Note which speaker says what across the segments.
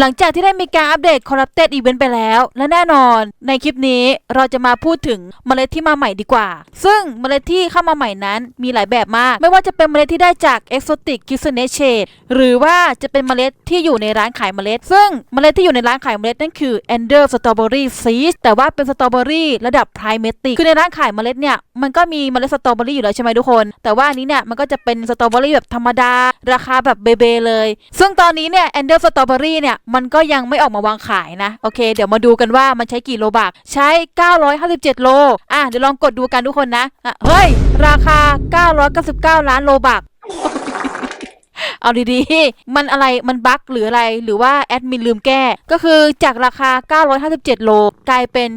Speaker 1: หลังจากที่ได้มีการอัปเดต Corrupted Event ไปแล้ว และแน่นอนในคลิปนี้เราจะมาพูดถึงเมล็ดที่มาใหม่ดีกว่า ซึ่งเมล็ดที่เข้ามาใหม่นั้นมีหลายแบบมาก ไม่ว่าจะเป็นเมล็ดที่ได้จาก Exotic k i s n e Shade หรือว่าจะเป็นเมล็ดที่อยู่ในร้านขายเมล็ด ซึ่งเมล็ดที่อยู่ในร้านขายเมล็ดนั่นคือ Ender Strawberry Seed แต่ว่าเป็นสตรอเบอรี่ระดับ Primatic คือในร้านขายเมล็ดเนี่ยมันก็มีเมล็ดสตรอเบอรี่อยู่แล้วใช่ไหมทุกคน แต่ว่าอันนี้เนี่ยมันก็จะเป็นสตรอเบอรี่แบบธรรมดา ราคาแบบเบเบเลย ซึ่งตอนนี้เนี่ย Ender Strawberry เนี่ยมันก็ยังไม่ออกมาวางขายนะ โอเค เดี๋ยวมาดูกันว่ามันใช้กี่โลบากใช้ 957 โล อะ เดี๋ยวลองกดดูกันทุกคนนะอะเฮ้ย ราคา 999 ล้านโลบาก เอาดีๆ มันอะไรมันบั๊กหรืออะไรหรือว่าแอดมินลืมแก้ ก็คือจากราคา 957 โล กลายเป็น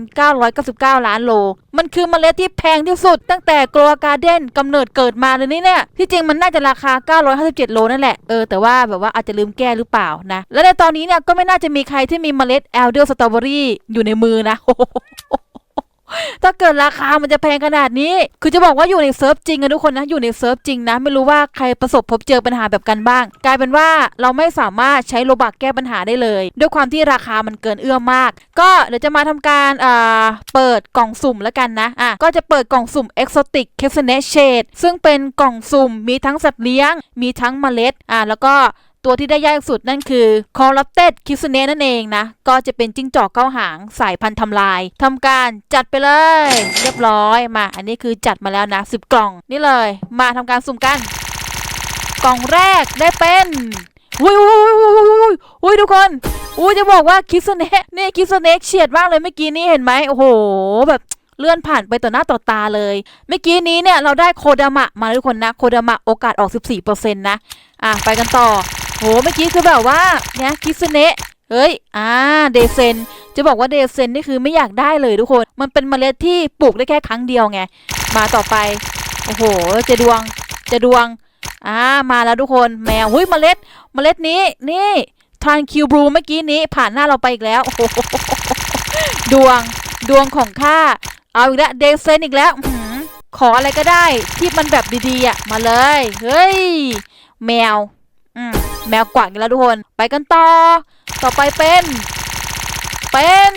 Speaker 1: 999 ล้านโล มันคือเมล็ดที่แพงที่สุด ตั้งแต่กลัวการ์เด้นกำเนิดเกิดมาเลยนี่เนี่ยที่จริงมันน่าจะราคา 957 โลนั่นแหละเออแต่ว่าแบบว่าอาจจะลืมแก้หรือเปล่านะ และในตอนนี้เนี่ยก็ไม่น่าจะมีใครที่มีเมล็ด Elder Strawberry อยู่ในมือนะ ถ้าเกิดราคามันจะแพงขนาดนี้ คือจะบอกว่าอยู่ในเซิร์ฟจริงอะทุกคนนะ อยู่ในเซิร์ฟจริงนะ ไม่รู้ว่าใครประสบพบเจอปัญหาแบบกันบ้าง กลายเป็นว่าเราไม่สามารถใช้โลบักแก้ปัญหาได้เลย ด้วยความที่ราคามันเกินเอื้อมมาก ก็เดี๋ยวจะมาทำการเอ่าเปิดกล่องสุ่มแล้วกันนะ อะ ก็จะเปิดกล่องสุ่ม Exotic c a s n e t Shade ซึ่งเป็นกล่องสุ่มมีทั้งสัตว์เลี้ยง มีทั้งเมล็ด อะ แล้วก็ ตัวที่ได้ยากสุดนั่นคือ Corrupted k i s u n e นั่นเองนะ ก็จะเป็นจิ้งจอกเก้าหางสายพันธุ์ทำลายทำการจัดไปเลย เรียบร้อยมา อันนี้คือจัดมาแล้วนะ 10 กล่องนี่เลย มาทำการสุ่มกัน กล่องแรกได้เป็นอุ้ยอุ้ยอุ้ยอุ้ยอุ้ยอุ้ยทุกคนอุ้ยจะบอกว่าคิสเนะนี่คิสเนะเฉียดมากเลยเมื่อกี้นี้เห็นไหมโอ้โหแบบเลื่อนผ่านไปต่อหน้าต่อตาเลย เมื่อกี้นี้เนี่ยเราได้โคดามะมาทุกคนนะ โคดามะโอกาสออก 14%นะ อะไปกันต่อ โหเมื่อกี้คือแบบว่าเนี่ยคิสเนะเฮ้ย อ่า เดเซน จะบอกว่าเดเซนนี่คือไม่อยากได้เลยทุกคน มันเป็นเมล็ดที่ปลูกได้แค่ครั้งเดียวไง มาต่อไป โอ้โห จะดวง จะดวง อ่า มาแล้วทุกคน แมว หุ้ย เมล็ด เมล็ดนี้ นี่ทานคิวบลูเมื่อกี้นี้ผ่านหน้าเราไปอีกแล้ว โอ้โห ดวง ดวงของข้า เอาอีกแล้ว เดเซนอีกแล้วขออะไรก็ได้ที่มันแบบดีๆอะ มาเลย เฮ้ย แมว แมวกวักอีกแล้วทุกคน ไปกันต่อ ต่อไปเป็น เป็น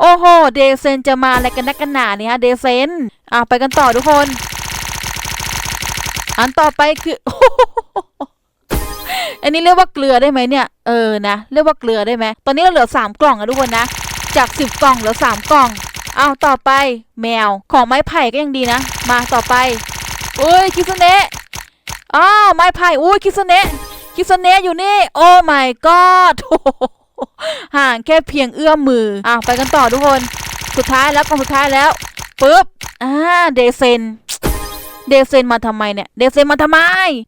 Speaker 1: โอ้โห เดเซนจะมาอะไรกันนักกันหนาเนี่ยฮะ เดเซน อะไปกันต่อทุกคน อันต่อไปคืออันนี้เรียกว่าเกลือได้ไหมเนี่ย เออ นะ เรียกว่าเกลือได้ไหม ตอนนี้เราเหลือสามกล่องอะทุกคนนะ จากสิบกล่องเหลือสามกล่อง เอาต่อไป แมว ของไม้ไผ่ก็ยังดีนะ มาต่อไป อุ้ย คิสเนะอ้าวไม้ไผ่อุ้ย คิสเนะ คิสเนะอยู่นี่ โอ้ my god ห่างแค่เพียงเอื้อมมืออะไปกันต่อทุกคน สุดท้ายแล้วกองสุดท้ายแล้วปุ๊บอ่าเดเซนเดเซนมาทำไมเนี่ย เดเซนมาทำไม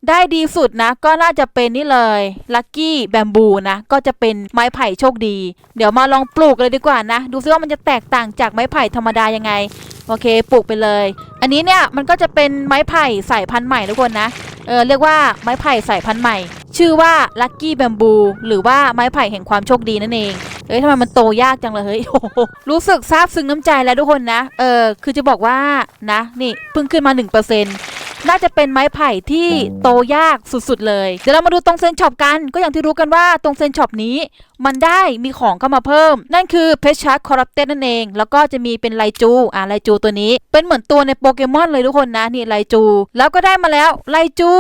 Speaker 1: ได้ดีสุดนะ ก็น่าจะเป็นนี่เลย ลักกี้แบมบูนะ ก็จะเป็นไม้ไผ่โชคดี เดี๋ยวมาลองปลูกเลยดีกว่านะ ดูซิว่ามันจะแตกต่างจากไม้ไผ่ธรรมดายังไง โอเค ปลูกไปเลย อันนี้เนี่ย มันก็จะเป็นไม้ไผ่สายพันธุ์ใหม่ทุกคนนะ เออเรียกว่าไม้ไผ่สายพันธุ์ใหม่ ชื่อว่าลักกี้แบมบูหรือว่าไม้ไผ่แห่งความโชคดีนั่นเองเฮ้ยทำไมมันโตยากจังเลยเฮ้ยโอ้โหรู้สึกซาบซึ้งน้ำใจแล้วทุกคนนะ เออคือจะบอกว่านะ นี่เพิ่งขึ้นมา 1% น่าจะเป็นไม้ไผ่ที่โตยากสุดๆเลย เดี๋ยวเรามาดูตรงเซนช็อปกัน ก็อย่างที่รู้กันว่าตรงเซนช็อปนี้ มันได้มีของเข้ามาเพิ่ม นั่นคือเพชชาร์คอร์รัปเต็นั่นเอง แล้วก็จะมีเป็นไลจู อ่าไลจูตัวนี้ เป็นเหมือนตัวในโปเกมอนเลยทุกคนนะ นี่ไลจู แล้วก็ได้มาแล้วไลจู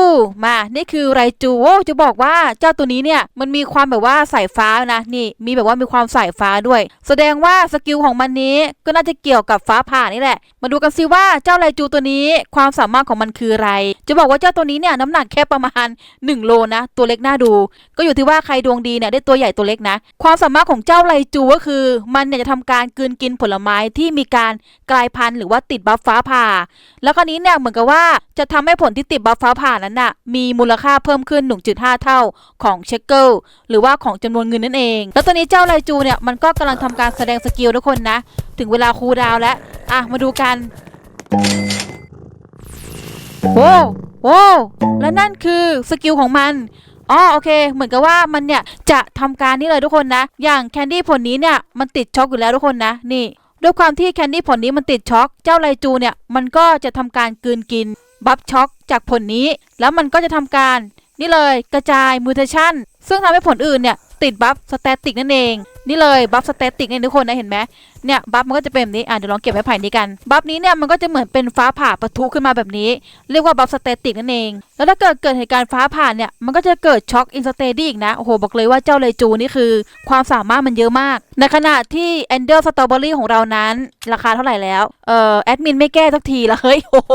Speaker 1: มา นี่คือไลจูโอ้จะบอกว่าเจ้าตัวนี้เนี่ย มันมีความแบบว่าสายฟ้านะ นี่ มีแบบว่ามีความสายฟ้าด้วย แสดงว่าสกิลของมันนี้ก็น่าจะเกี่ยวกับฟ้าผ่านี่แหละ มาดูกันซิว่าเจ้าไลจูตัวนี้ ความสามารถของมันคืออะไร จะบอกว่าเจ้าตัวนี้เนี่ยน้ำหนักแค่ประมาณ 1 โลนะ ตัวเล็กน่าดู ก็อยู่ที่ว่าใครดวงดีเนี่ยได้ตัวใหญ่ตัวเล็กนะ ความสามารถของเจ้าไลจูก็คือ มันเนี่ยจะทำการกืนกินผลไม้ที่มีการกลายพันธุ์หรือว่าติดบัฟฟ้าผ่า แล้วคราวนี้เนี่ยเหมือนกับว่าจะทำให้ผลที่ติดบัฟฟ้าผ่านั้นน่ะมีมูลค่าเพิ่มขึ้น 1.5 เท่าของเชคเกิลหรือว่าของจำนวนเงินนั่นเอง แล้วตอนนี้เจ้าไลจูเนี่ยมันก็กำลังทำการแสดงสกิลทุกคนนะ ถึงเวลาครูดาวแล้ว อะ มาดูกัน โว้วโว้วและนั่นคือสกิลของมันอ๋อโอเค เหมือนกับว่ามันเนี่ยจะทำการนี่เลยทุกคนนะ อย่างแคนดี้ผลนี้เนี่ยมันติดช็อกอยู่แล้วทุกคนนะนี่ด้วยความที่แคนดี้ผลนี้มันติดช็อก เจ้าไลจูเนี่ยมันก็จะทำการกืนกินบัฟช็อกจากผลนี้ แล้วมันก็จะทำการนี่เลยกระจายมูเทชันซึ่งทำให้ผลอื่นเนี่ย ติดบัฟสเตติกนั่นเอง นี่เลยบัฟสเตติกเนี่ยทุกคนนะเห็นไหมเนี่ยบัฟมันก็จะเป็นแบบนี้อะเดี๋ยวลองเก็บไม้ไผ่นี้กันบัฟนี้เนี่ยมันก็จะเหมือนเป็นฟ้าผ่าปะทุขึ้นมาแบบนี้ เรียกว่าบัฟสเตติกนั่นเอง แล้วถ้าเกิดเกิดเหตุการณ์ฟ้าผ่าเนี่ยมันก็จะเกิดช็อคอินสเตดี้อีกนะโอ้โหบอกเลยว่าเจ้าเลจูนี่คือ ความสามารถมันเยอะมาก ในขณะที่แอนเดอร์สตรอเบอรี่ของเรานั้น ราคาเท่าไหร่แล้วเอ่อแอดมินไม่แก้สักทีละเฮ้ยโอ้โห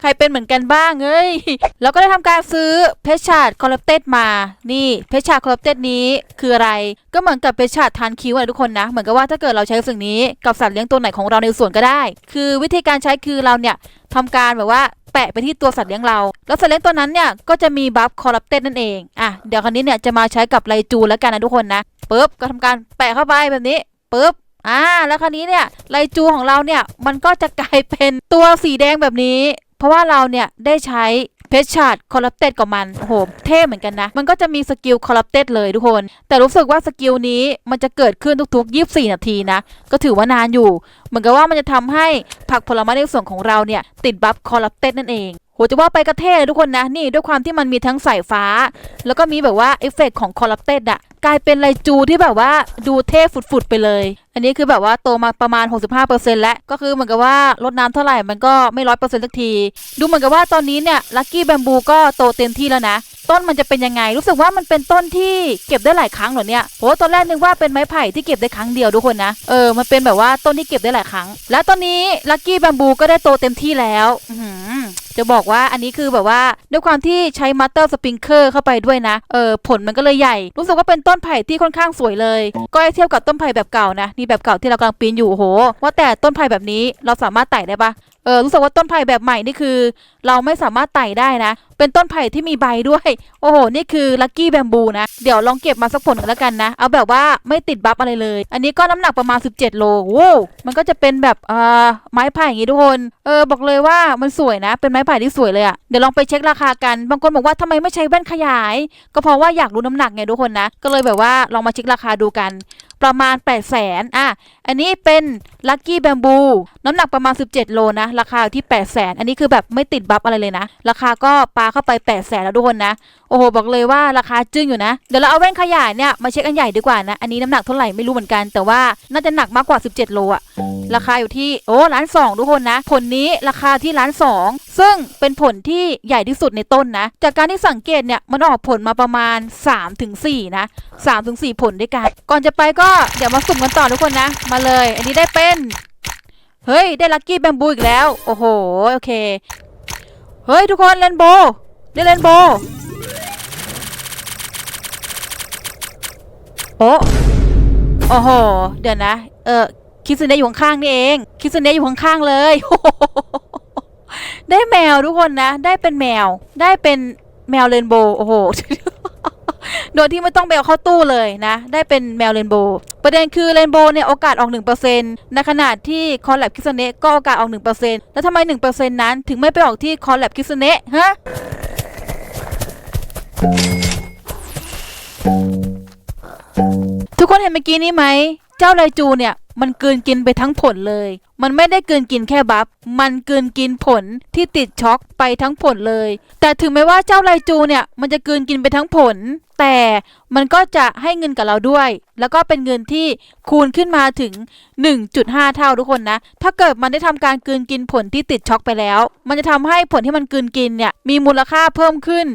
Speaker 1: ใครเป็นเหมือนกันบ้างเอ้ยแล้วก็ได้ทำการซื้อเพชชาร์ดคอลเลปเต็ดมา นี่เพชชาร์ดคอลเลปเต็ดนี้คืออะไร ก็เหมือนกับเพชชาร์ดทานคิวอะทุกคนนะ เหมือนกับว่าถ้าเกิดเราใช้สิ่งนี้กับสัตว์เลี้ยงตัวไหนของเราในสวนก็ได้ คือวิธีการใช้คือเราเนี่ยทำการแบบว่าแปะไปที่ตัวสัตว์เลี้ยงเรา แล้วสัตว์เลี้ยงตัวนั้นเนี่ยก็จะมีบัฟคอลเลปเต็ดนั่นเอง อะ เดี๋ยวครั้นี้เนี่ยจะมาใช้กับไลจูแล้วกันนะทุกคนนะปึ๊บก็ทำการแปะเข้าไปแบบนี้ปึ๊บ อ่าแล้วคราวนี้เนี่ยไลจูของเราเนี่ยมันก็จะกลายเป็นตัวสีแดงแบบนี้ เพราะว่าเราเนี่ยได้ใช้เพชชาร์ดคอลลัปเต็ดกับมันโอ้โหเท่เหมือนกันนะ มันก็จะมีสกิลคอลลัปเต็ดเลยทุกคน แต่รู้สึกว่าสกิลนี้มันจะเกิดขึ้นทุกๆ 24 นาทีนะ ก็ถือว่านานอยู่ เหมือนกับว่ามันจะทำให้ผักผลไม้ในส่วนของเราเนี่ย ติดบัฟคอลลัปเต็ดนั่นเอง โหจะว่าไปกระเท่เลยทุกคนนะนี่ด้วยความที่มันมีทั้งสายฟ้า แล้วก็มีแบบว่าเอฟเฟกต์ของคอลลัปเต็ดอะกลายเป็นไลจูที่แบบว่าดูเท่ฝุดๆไปเลย อันนี้คือแบบว่าโตมาประมาณ 65%แล้ว ก็คือเหมือนกับว่าลดน้ำเท่าไหร่มันก็ไม่ร้อยเปอร์เซ็นต์สักที ดูเหมือนกับว่าตอนนี้เนี่ยลัคกี้แบมบูก็โตเต็มที่แล้วนะ ต้นมันจะเป็นยังไง รู้สึกว่ามันเป็นต้นที่เก็บได้หลายครั้งเหรอเนี่ยโหตอนแรกนึกว่าเป็นไม้ไผ่ที่เก็บได้ครั้งเดียวทุกคนนะ เออ มันเป็นแบบว่าต้นที่เก็บได้หลายครั้ง แล้วตอนนี้ลัคกี้แบมบูก็ได้โตเต็มที่แล้ว อื จะบอกว่าอันนี้คือแบบว่าด้วยความที่ใช้มัตเตอร์สปริงเกอร์เข้าไปด้วยนะ เออผลมันก็เลยใหญ่ รู้สึกว่าเป็นต้นไผ่ที่ค่อนข้างสวยเลย ก็ให้เทียบกับต้นไผ่แบบเก่านะนี่แบบเก่าที่เรากำลังปีนอยู่โห ว่าแต่ต้นไผ่แบบนี้เราสามารถไต่ได้ปะเออรู้สึกว่าต้นไผ่แบบใหม่นี่คือ เราไม่สามารถไต่ได้นะ เป็นต้นไผ่ที่มีใบด้วย โอ้โห นี่คือลัคกี้แบมบูนะ เดี๋ยวลองเก็บมาสักผลกันแล้วกันนะ เอาแบบว่าไม่ติดบัฟอะไรเลย อันนี้ก็น้ำหนักประมาณ 17 โลโว้มันก็จะเป็นแบบเอ่อไม้ไผ่อย่างงี้ทุกคน เออ บอกเลยว่ามันสวยนะ เป็นไม้ไผ่ที่สวยเลยอะเดี๋ยวลองไปเช็คราคากัน บางคนบอกว่าทำไมไม่ใช้แว่นขยาย ก็เพราะว่าอยากรู้น้ำหนักไงทุกคนนะ ก็เลยแบบว่าลองมาเช็คราคาดูกัน ประมาณ 8 0 0แสนอะ อันนี้เป็นลัคกี้แบมบูน้ำหนักประมาณ 17 โลนะ ราคาที่ 8 0 0แสนอันนี้คือแบบไม่ติดบัฟอะไรเลยนะ ราคาก็ปาเข้าไป 8 0 0แสนแล้วทุกคนนะโอ้โหบอกเลยว่าราคาจึ้งอยู่นะ เดี๋ยวเราเอาแว่นขยายเนี่ยมาเช็คอันใหญ่ดีกว่านะ อันนี้น้ำหนักเท่าไหร่ไม่รู้เหมือนกัน แต่ว่าน่าจะหนักมากกว่า 17 โลอะราคาอยู่ที่โอ้ล้านสองทุกคนนะ ผลนี้ราคาที่ล้านสองซึ่งเป็นผลที่ใหญ่ที่สุดในต้นนะ จากการที่สังเกตเนี่ยมันออกผลมาประมาณ 3-4 นะ 3-4 ผลด้วยกัน ก่อนจะไปก็เดี๋ยวมาสุ่มกันต่อทุกคนนะ มาเลย อันนี้ได้เป็นเฮ้ยได้ลัคกี้แบมบูอีกแล้ว โอ้โหโอเคเฮ้ยทุกคนเลนโบได้เลนโบ โอ้โอ้โห เดี๋ยวนะ เออคิสเนะอยู่ข้างๆนี่เอง คิสเนะอยู่ข้างๆเลย ได้แมวทุกคนนะ ได้เป็นแมว ได้เป็นแมวเรนโบว์โอ้โห โดยที่ไม่ต้องไปเอาเข้าตู้เลยนะ ได้เป็นแมวเรนโบว์ประเด็นคือเรนโบว์เนี่ยโอกาสออก 1%ในขณะที่คอลแลบคิสเนะก็โอกาสออก 1%แล้วทำไม 1%นั้น ถึงไม่ไปออกที่คอลแลบคิสเนะฮะ ทุกคนเห็นเมื่อกี้นี้ไหม เจ้าไรจูเนี่ย มันกลืนกินไปทั้งผลเลย มันไม่ได้เกลืนกินแค่บัฟ มันเกลืนกินผลที่ติดช็อกไปทั้งผลเลย แต่ถึงแม้ว่าเจ้าไรจูเนี่ย มันจะเกลืนกินไปทั้งผล แต่มันก็จะให้เงินกับเราด้วย แล้วก็เป็นเงินที่คูณขึ้นมาถึง 1.5 เท่าทุกคนนะ ถ้าเกิดมันได้ทำการกลืนกินผลที่ติดช็อกไปแล้ว มันจะทำให้ผลที่มันกลืนกินเนี่ยมีมูลค่าเพิ่มขึ้น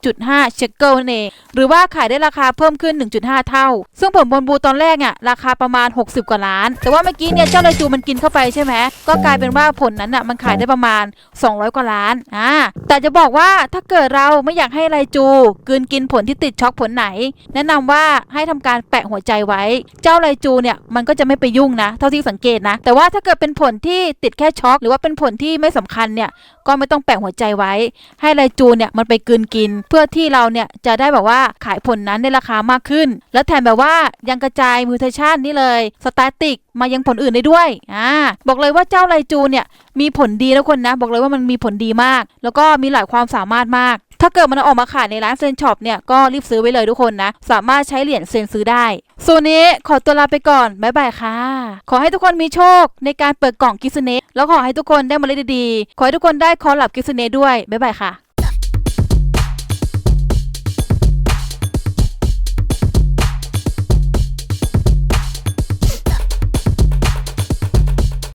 Speaker 1: 1.5 เชคเกิลนั่นเองหรือว่าขายได้ราคาเพิ่มขึ้น 1.5 เท่า ซึ่งผลบอลบูตอนแรกอะราคาประมาณ 60 กว่าล้าน แต่ว่าเมื่อกี้เนี่ยเจ้าไรจูมันกินเข้าไปใช่ไหมก็กลายเป็นว่าผลนั้นอะมันขายได้ประมาณ 200 กว่าล้านอ่าแต่จะบอกว่าถ้าเกิดเราไม่อยากให้ไรจูกลืนกินผลที่ติดช็อกผลไหน แนะนำว่าให้ทำการแปะหัวใจไว้ เจ้าไรจูเนี่ยมันก็จะไม่ไปยุ่งนะ เท่าที่สังเกตนะ แต่ว่าถ้าเกิดเป็นผลที่ติดแค่ช็อก หรือว่าเป็นผลที่ไม่สำคัญเนี่ยก็ไม่ต้องแปะหัวใจไว้ ให้ไรจูเนี่ยมันไปกลืนกิน เพื่อที่เราเนี่ยจะได้แบบว่าขายผลนั้นในราคามากขึ้น แล้วแถมแบบว่ายังกระจายมิวเทชันนี่เลยสแตติก มายังผลอื่นได้ด้วยอ่าบอกเลยว่าเจ้าไรจูเนี่ยมีผลดีนะคนนะ บอกเลยว่ามันมีผลดีมาก แล้วก็มีหลายความสามารถมาก ถ้าเกิดมันออกมาขายในร้านเซนช็อปเนี่ยก็รีบซื้อไว้เลยทุกคนนะ สามารถใช้เหรียญเซนซื้อได้ ส่วนนี้ขอตัวลาไปก่อน บ๊ายบายค่ะ ขอให้ทุกคนมีโชคในการเปิดกล่องกิสเนแล้วขอให้ทุกคนได้มาเล่นดีๆ ขอให้ทุกคนได้คอลลับกิสเนด้วย บ๊ายบายค่ะ